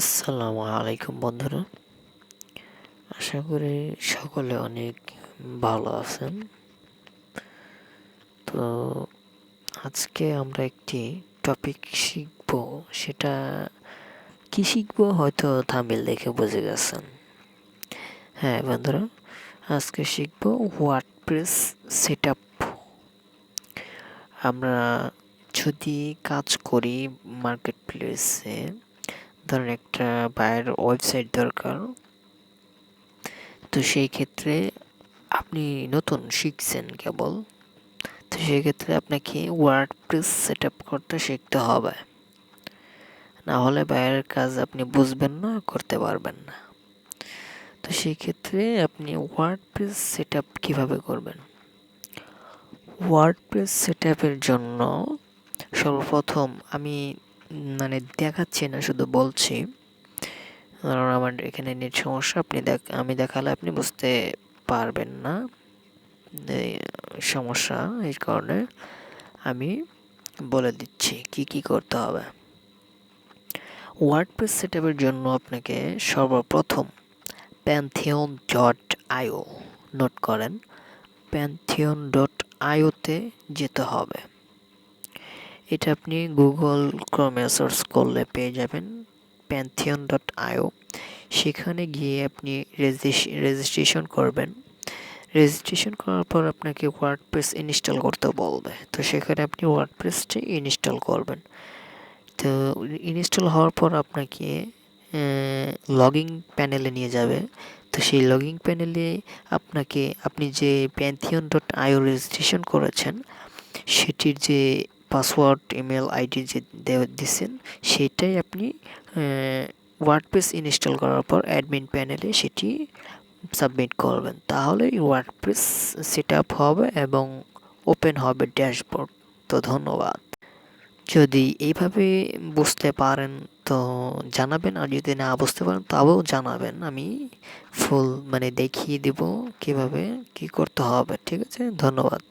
আসসালামু আলাইকুম বন্ধুরা। আশা করি সকলে অনেক ভালো আছেন। তো আজকে আমরা একটি টপিক শিখব। সেটা কি শিখব? হয়তো থামিল দেখে বুঝে গেছেন। হ্যাঁ বন্ধুরা, আজকে শিখব ওয়ার্ডপ্রেস সেট আপ আমরা যদি কাজ করি মার্কেট প্লেসে ধরেন একটা বায়ের ওয়েবসাইট দরকার। তো সেই ক্ষেত্রে আপনি নতুন শিখছেন কেবল। তো সেই ক্ষেত্রে আপনাকে ওয়ার্ডপ্রেস সেট আপ করতে শিখতে হবে। না হলে বাইরের কাজ আপনি বুঝবেন না, করতে পারবেন না। তো সেই ক্ষেত্রে আপনি ওয়ার্ডপ্রেস সেট আপ কীভাবে করবেন? ওয়ার্ডপ্রেস সেট আপের জন্য সর্বপ্রথম আমি মানে দেখাচ্ছি না, শুধু বলছি। কারণ আমার এখানে নেট সমস্যা, আপনি দেখ, আমি দেখালে আপনি বুঝতে পারবেন না সমস্যা এই কারণে আমি বলে দিচ্ছি কি কি করতে হবে। ওয়ার্ড ওয়ার্ডপ্রেস সেটআপের জন্য আপনাকে সর্বপ্রথম Pantheon dot I O note করেন। প্যান্থিয়ন ডট আইওতে যেতে হবে। এটা আপনি গুগল ক্রমে সার্চ করলে পেয়ে যাবেন প্যান্থিয়ন ডট আইও সেখানে গিয়ে আপনি রেজিস্ট্রেশন করবেন। রেজিস্ট্রেশন করার পর আপনাকে ওয়ার্ডপ্রেস ইনস্টল করতে বলবে। তো সেখানে আপনি ওয়ার্ডপ্রেসটি ইনস্টল করবেন। তো ইনস্টল হওয়ার পর আপনাকে লগিং প্যানেলে নিয়ে যাবে। তো সেই লগিং প্যানেলে আপনাকে, আপনি যে প্যান্থিয়ন ডট আইও রেজিস্ট্রেশন করেছেন, সেটির যে পাসওয়ার্ড ইমেল আইডি যে দিচ্ছেন সেটাই আপনি ওয়ার্ডপ্রেস ইনস্টল করার পর অ্যাডমিন প্যানেলে সেটি সাবমিট করবেন। তাহলে ওয়ার্ডপ্রেস সেট আপ হবে এবং ওপেন হবে ড্যাশবোর্ড তো ধন্যবাদ। যদি এইভাবে বুঝতে পারেন, তো জানাবেন, আর যদি না বুঝতে পারেন, তাও জানাবেন। আমি ফুল মানে দেখিয়ে দেব কীভাবে কি করতে হবে, ঠিক আছে? ধন্যবাদ।